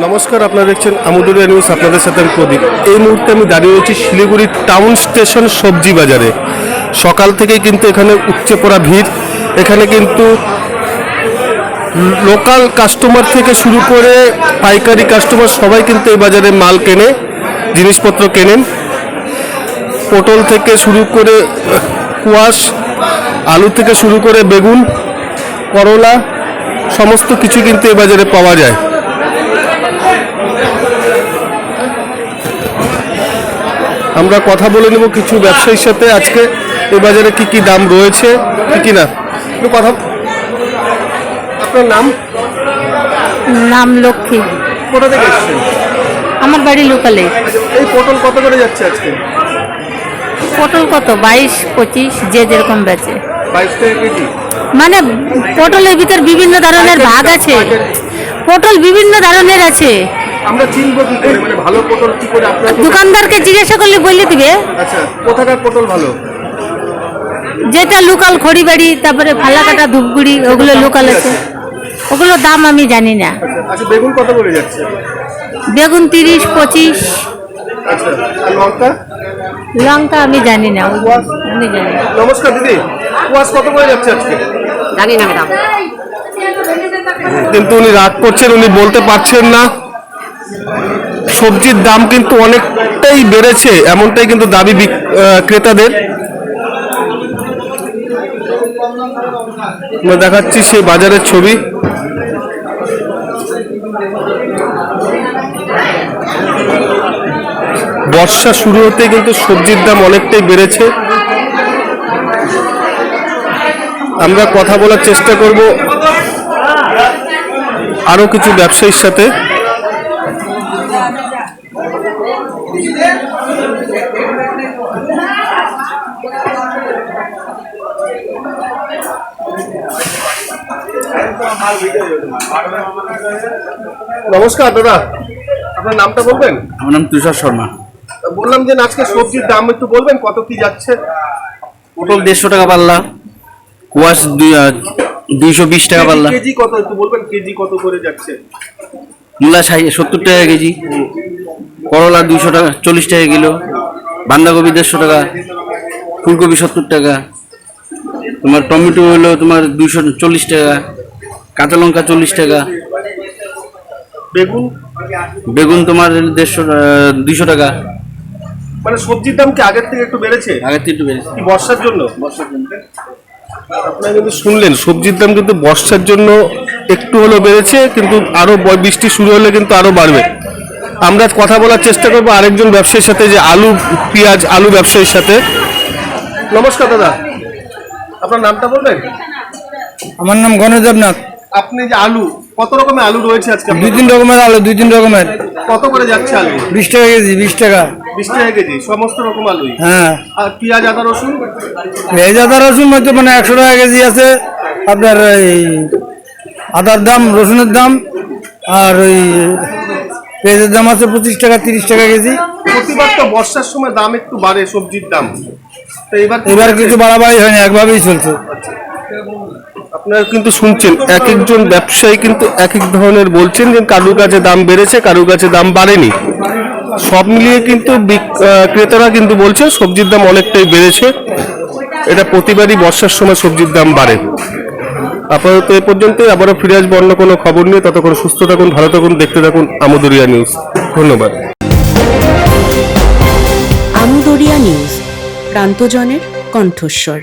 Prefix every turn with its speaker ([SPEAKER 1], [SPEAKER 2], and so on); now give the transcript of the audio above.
[SPEAKER 1] নমস্কার, আপনারা দেখছেন আমুদুরিয়া নিউজ, আপনাদের সাথে আমি প্রদীপ। এই মুহূর্তে আমি দাঁড়িয়ে রয়েছি শিলিগুড়ি টাউন স্টেশন সবজি বাজারে সকাল থেকেই কিন্তু এখানে উপচে পড়া ভিড়। এখানে কিন্তু লোকাল কাস্টমার থেকে শুরু করে পাইকারি কাস্টমার সবাই কিন্তু এই বাজারে মাল কেনে, জিনিসপত্র কেনেন। পটল থেকে শুরু করে কুয়াশ, আলু থেকে শুরু করে বেগুন, করলা, সমস্ত কিছু কিন্তু এই বাজারে পাওয়া যায়। আমরা কথা বলে নেব কিছু ব্যবসায়ীর সাথে আজকে। এই বাজারে কি কি দাম রয়েছে? কি কি না? একটু কথা আপনার নাম?
[SPEAKER 2] নাম লক্ষ্মী।
[SPEAKER 1] কোথা থেকে এসেছেন?
[SPEAKER 2] আমার বাড়ি লোকালে।
[SPEAKER 1] এই পটল কত করে যাচ্ছে আজকে?
[SPEAKER 2] পটল কত? বাইশ পঁচিশ যে যেরকম বেচে।
[SPEAKER 1] বাইশ টাকা কেজি?
[SPEAKER 2] মানে পটলের ভিতর বিভিন্ন ধরনের ভাগ আছে। পটল বিভিন্ন ধরনের আছে।
[SPEAKER 1] আমরা চিনবো কি করে? মানে ভালো পটল কি করে আপনার
[SPEAKER 2] দোকানদারকে জিজ্ঞাসা করলে বলে দিবে।
[SPEAKER 1] আচ্ছা কোথাকার পটল ভালো?
[SPEAKER 2] যেটা লোকাল খড়িবাড়ি তারপরে ফালাকাটা ধূপগুড়ি ওগুলো লোকাল আছে। ওগুলোর দাম আমি জানি না।
[SPEAKER 1] আচ্ছা বেগুন কত করে যাচ্ছে?
[SPEAKER 2] বেগুন তিরিশ পঁচিশ।
[SPEAKER 1] আচ্ছা আর লঙ্কা?
[SPEAKER 2] লঙ্কা আমি জানি না আমি জানি না।
[SPEAKER 1] নমস্কার দিদি। কুয়াশ কত করে যাচ্ছে আজকে?
[SPEAKER 2] জানি না ম্যাডাম।
[SPEAKER 1] কিন্তু উনি রাগ করছেন উনি বলতে পারছেন না। সবজির দাম কিন্তু অনেকটাই বেড়েছে, এমনটাই কিন্তু দাবি ক্রেতাদের। দেখাচ্ছি সেই বাজারের ছবি। বর্ষা শুরু হতে কিন্তু সবজির দাম অনেকটাই বেড়েছে। আমরা কথা বলার চেষ্টা করব আরও কিছু ব্যবসায়ীর সাথে। নমস্কার দাদা। আপনার নামটা বলবেন?
[SPEAKER 3] আমার নাম তুষার শর্মা।
[SPEAKER 1] বললাম যে আজকে সবজির দাম একটু বলবেন কত কি যাচ্ছে?
[SPEAKER 3] পটল দেড়শো টাকা পাল্লা। কুয়াশ দুইশো বিশ টাকা পাল্লা।
[SPEAKER 1] কেজি কত একটু বলবেন কেজি কত করে যাচ্ছে?
[SPEAKER 3] মূলা সত্তর টাকা কেজি। করলা দুইশো টাকা চল্লিশ টাকা কিলো বাঁধাকপি দেড়শো টাকা ফুলকপি সত্তর টাকা তোমার টমেটো হলো তোমার দুইশো চল্লিশ টাকা কাঁচা লঙ্কা চল্লিশ টাকা
[SPEAKER 1] বেগুন?
[SPEAKER 3] বেগুন তোমার দেড়শো দুইশো টাকা।
[SPEAKER 1] মানে সবজির দাম কি আগের থেকে একটু বেড়েছে?
[SPEAKER 3] আগের থেকে একটু বেড়েছে।
[SPEAKER 1] কি বর্ষার জন্য? বর্ষার জন্য। আপনারা কিন্তু শুনলেন সবজির দাম কিন্তু বর্ষার জন্য একটু হলেও বেড়েছে কিন্তু আরও বৃষ্টি শুরু হলে কিন্তু আরও বাড়বে। আমরা কথা বলার চেষ্টা করব আরেকজন ব্যবসায়ীর সাথে যে আলু পেঁয়াজ আলু ব্যবসায়ীর সাথে। নমস্কার দাদা। আপনার নামটা বলবেন?
[SPEAKER 4] আমার নাম গণেশ দেবনাথ
[SPEAKER 1] আপনি যে আলু কত রকমের আলু রয়েছে আজকে
[SPEAKER 4] দুই তিন রকমের আলু দুই তিন রকমের।
[SPEAKER 1] কত করে যাচ্ছে আলু?
[SPEAKER 4] বিশ টাকা কেজি বিশ টাকা।
[SPEAKER 1] বিশ টাকা কেজি সমস্ত রকম আলুই?
[SPEAKER 4] হ্যাঁ।
[SPEAKER 1] আর পেঁয়াজ আদা রসুন?
[SPEAKER 4] ভেজ আদা রসুন হয়তো মানে একশো টাকা কেজি আছে। আপনার এই আদার দাম রসুনের দাম আর ওই পেঁয়াজের দাম আছে পঁচিশ টাকা তিরিশ টাকা কেজি।
[SPEAKER 1] প্রতিবার তো বর্ষার সময় দাম একটু বাড়ে সবজির দাম। তো এবার
[SPEAKER 4] এবার কিছু বাড়াবাড়ি হয়নি একভাবেই চলছে।
[SPEAKER 1] আপনারা কিন্তু শুনছেন এক একজন ব্যবসায়ী কিন্তু এক এক ধরনের বলছেন যে কারুর কাছে দাম বেড়েছে কারুর কাছে দাম বাড়েনি। সব মিলিয়ে কিন্তু বিক- ক্রেতারা কিন্তু বলছে সবজির দাম অনেকটাই বেড়েছে। এটা প্রতিবারই বর্ষার সময় সবজির দাম বাড়ে। আপাতত এ পর্যন্তই, আবারও ফিরে আসব অন্য কোনো খবর নিয়ে। ততক্ষণ সুস্থ থাকুন, ভালো থাকুন, দেখতে থাকুন আমদরিয়া নিউজ। ধন্যবাদ।
[SPEAKER 5] আমুদরিয়া নিউজ, প্রান্তজনের কণ্ঠস্বর।